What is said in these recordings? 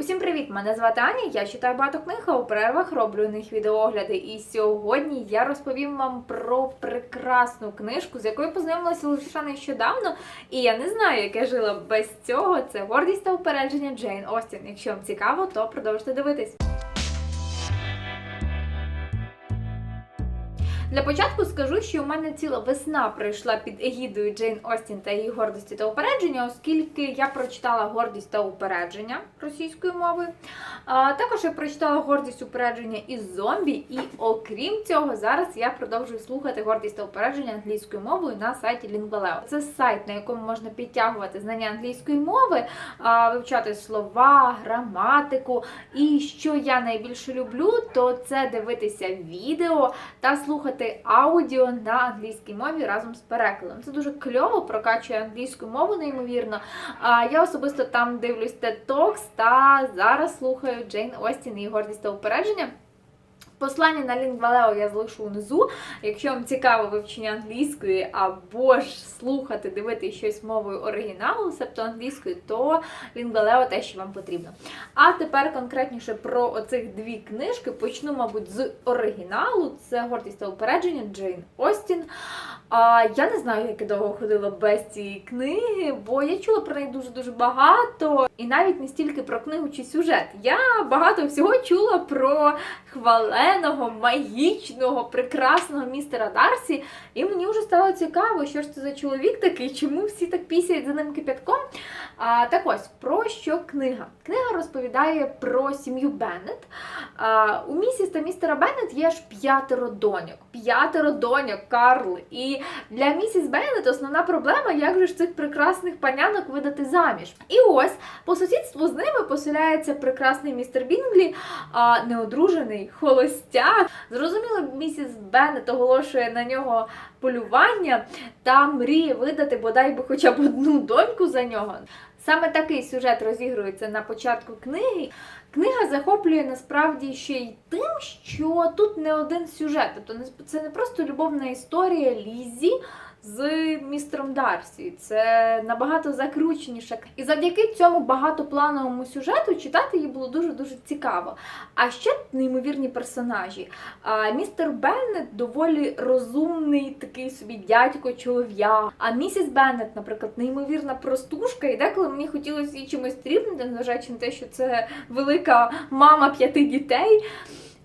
Усім привіт! Мене звати Аня. Я читаю багато книг, а у перервах роблю у них відеоогляди. І сьогодні я розповім вам про прекрасну книжку, з якою познайомилася лише нещодавно. І я не знаю, як я жила без цього. Це гордість та упередження Джейн Остін. Якщо вам цікаво, то продовжуйте дивитись. Для початку скажу, що у мене ціла весна пройшла під егідою Джейн Остін та її гордості та упередження, оскільки я прочитала гордість та упередження російською мовою. А, також я прочитала гордість упередження із зомбі, і окрім цього, зараз я продовжую слухати гордість та упередження англійською мовою на сайті Lingvaleo. Це сайт, на якому можна підтягувати знання англійської мови, а, вивчати слова, граматику. І що я найбільше люблю, то це дивитися відео та слухати аудіо на англійській мові разом з перекладом. Це дуже кльово, прокачує англійську мову, неймовірно. А я особисто там дивлюсь TED Talks та зараз слухаю Джейн Остін і гордість та упередження. Послання на Лінгвалео я залишу внизу. Якщо вам цікаво вивчення англійської або ж слухати, дивитися щось мовою оригіналу, себто англійської, то Лінгвалео те, що вам потрібно. А тепер конкретніше про оцих дві книжки. Почну, мабуть, з оригіналу. Це гордість та упередження Джейн Остін. А я не знаю, як я довго ходила без цієї книги, бо я чула про неї дуже-дуже багато. І навіть не стільки про книгу чи сюжет. Я багато всього чула про хваленого, магічного, прекрасного містера Дарсі. І мені вже стало цікаво, що ж це за чоловік такий, чому всі так пісяють за ним кипятком. А, так ось, про що книга? Книга розповідає про сім'ю Беннет. А, у місіс та містера Беннет є ж п'ятеро доньок. П'ятеро доньок, Карл. І для місіс Беннет основна проблема, як же ж цих прекрасних панянок видати заміж. І ось по сусідству з ними поселяється прекрасний містер Бінглі, а неодружений холостяк. Зрозуміло, місіс Беннет оголошує на нього полювання та мріє видати бодай би хоча б одну доньку за нього. Саме такий сюжет розігрується на початку книги. Книга захоплює насправді ще й тим, що тут не один сюжет. Тобто це не просто любовна історія Лізі з містером Дарсі. Це набагато закрученіше. І завдяки цьому багатоплановому сюжету читати її було дуже-дуже цікаво. А ще неймовірні персонажі. А, містер Беннет доволі розумний такий собі дядько чолов'я. А місіс Беннет, наприклад, неймовірна простушка, і деколи мені хотілося її чимось тріпнути, незважаючи на те, що це велика мама п'яти дітей.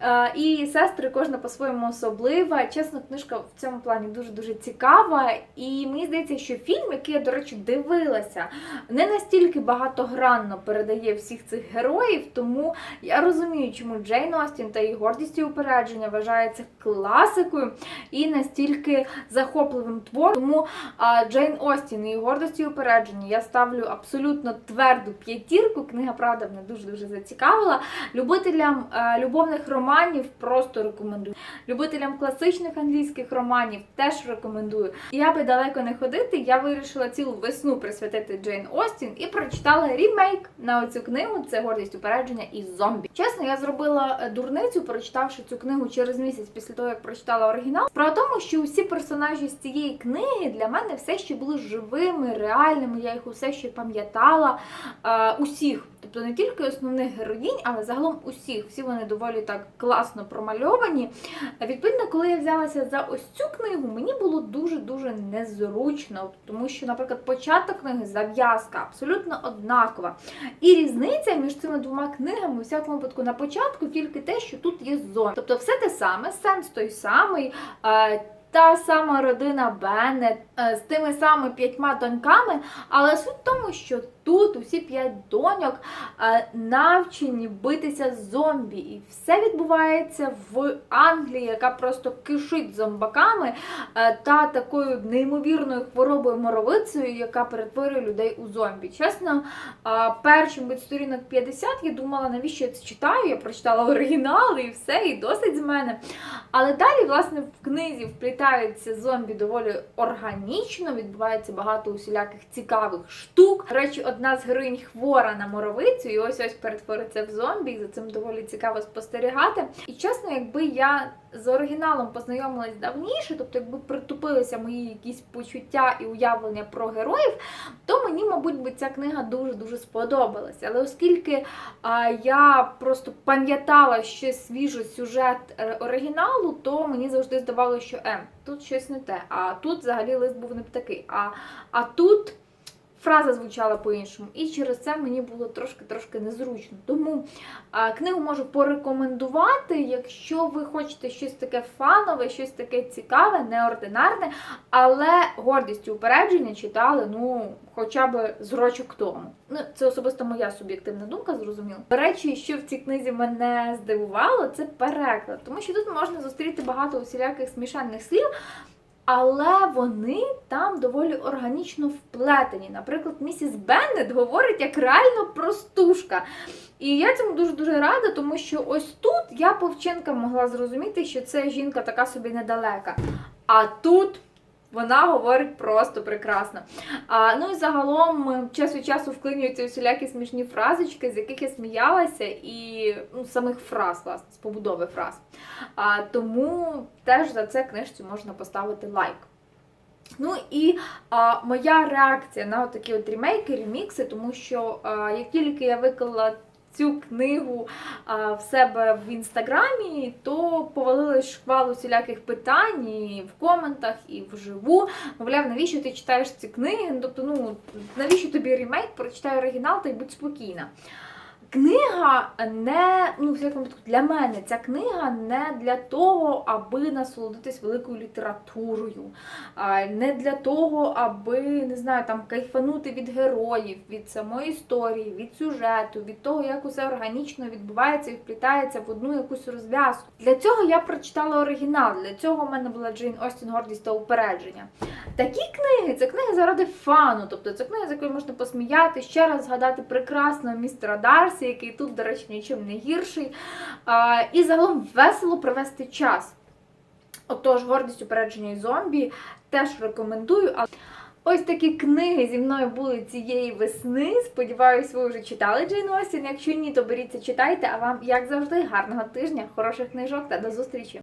Е, І сестри кожна по-своєму особлива. Чесно, книжка в цьому плані дуже-дуже цікава. І мені здається, що фільм, який я, до речі, дивилася, не настільки багатогранно передає всіх цих героїв, тому я розумію, чому Джейн Остін та її гордість і упередження вважається класикою і настільки захопливим твором. Тому Джейн Остін і її гордість і упередження я ставлю абсолютно тверду п'ятірку. Книга, правда, мене дуже-дуже зацікавила. Любителям е, любовних романів просто рекомендую. Любителям класичних англійських романів теж рекомендую. Я би далеко не ходити, я вирішила цілу весну присвятити Джейн Остін і прочитала рімейк на оцю книгу. Це гордість упередження і зомбі. Чесно, я зробила е, дурницю, прочитавши цю книгу через місяць після того, як прочитала оригінал. В тому, що усі персонажі з цієї книги для мене все ще були живими, реальними. Я їх усе ще пам'ятала. Е, усіх. Тобто не тільки основних героїнь, але загалом усіх. Всі вони доволі так класно промальовані. Відповідно, коли я взялася за ось цю книгу, мені було дуже-дуже незручно, тому що, наприклад, початок книги, зав'язка абсолютно однакова. І різниця між цими двома книгами, у всякому випадку, на початку тільки те, що тут є зон. Тобто, все те саме, сенс той самий. Та сама родина Беннет е, з тими самими п'ятьма доньками, але суть в тому, що тут усі п'ять доньок е, навчені битися з зомбі, і все відбувається в Англії, яка просто кишить зомбаками е, та такою неймовірною хворобою моровицею, яка перетворює людей у зомбі. Чесно, першим від сторінок 50 я думала, навіщо я це читаю? Я прочитала оригінал і все, і досить з мене. Але далі, власне, в книзі вплітаються зомбі доволі органічно, відбувається багато усіляких цікавих штук. До речі, одна з героїнь хвора на моровицю, і ось ось перетвориться в зомбі, і за цим доволі цікаво спостерігати. І чесно, якби я з оригіналом познайомилась давніше, тобто якби притупилися мої якісь почуття і уявлення про героїв, то мені, мабуть, би ця книга дуже-дуже сподобалася. Але оскільки а, я просто пам'ятала ще свіжий сюжет е, оригіналу, то мені завжди здавалося, що е, тут щось не те, а тут взагалі лист був не такий. А, а тут фраза звучала по-іншому. І через це мені було трошки-трошки незручно. Тому а, книгу можу порекомендувати, якщо ви хочете щось таке фанове, щось таке цікаве, неординарне, але гордість і упередження читали, ну, хоча б з рочок тому. Ну, це особисто моя суб'єктивна думка, зрозуміло. До речі, що в цій книзі мене здивувало, це переклад, тому що тут можна зустріти багато усіляких смішанних слів. Але вони там доволі органічно вплетені. Наприклад, місіс Беннет говорить як реально простушка. І я цьому дуже-дуже рада, тому що ось тут я повчинка могла зрозуміти, що це жінка така собі недалека. А тут вона говорить просто прекрасно. А, ну і загалом час від часу вклинюються усілякі смішні фразочки, з яких я сміялася, і ну, самих фраз, власне, з побудови фраз. А, тому теж за це книжці можна поставити лайк. Ну і а, моя реакція на такі от ремейки, ремікси, тому що а, як тільки я виклала цю книгу в себе в інстаграмі, то повалили шквал усіляких питань і в коментах, і вживу. Мовляв, навіщо ти читаєш ці книги? Тобто, ну навіщо тобі ремейк? Прочитай оригінал та й будь спокійна. Книга не, ну, всякому для мене ця книга не для того, аби насолодитись великою літературою, не для того, аби не знаю, там кайфанути від героїв, від самої історії, від сюжету, від того, як усе органічно відбувається і вплітається в одну якусь розв'язку. Для цього я прочитала оригінал. Для цього в мене була Джейн Остін Гордість та упередження. Такі книги це книги заради фану, тобто це книги, з якої можна посміяти, ще раз згадати прекрасного містера Дарсі, який тут, до речі, нічим не гірший. А, і загалом весело провести час. Отож, гордість упередження зомбі теж рекомендую. Ось такі книги зі мною були цієї весни. Сподіваюсь, ви вже читали Джейн Остін. Якщо ні, то беріться, читайте. А вам, як завжди, гарного тижня, хороших книжок та до зустрічі!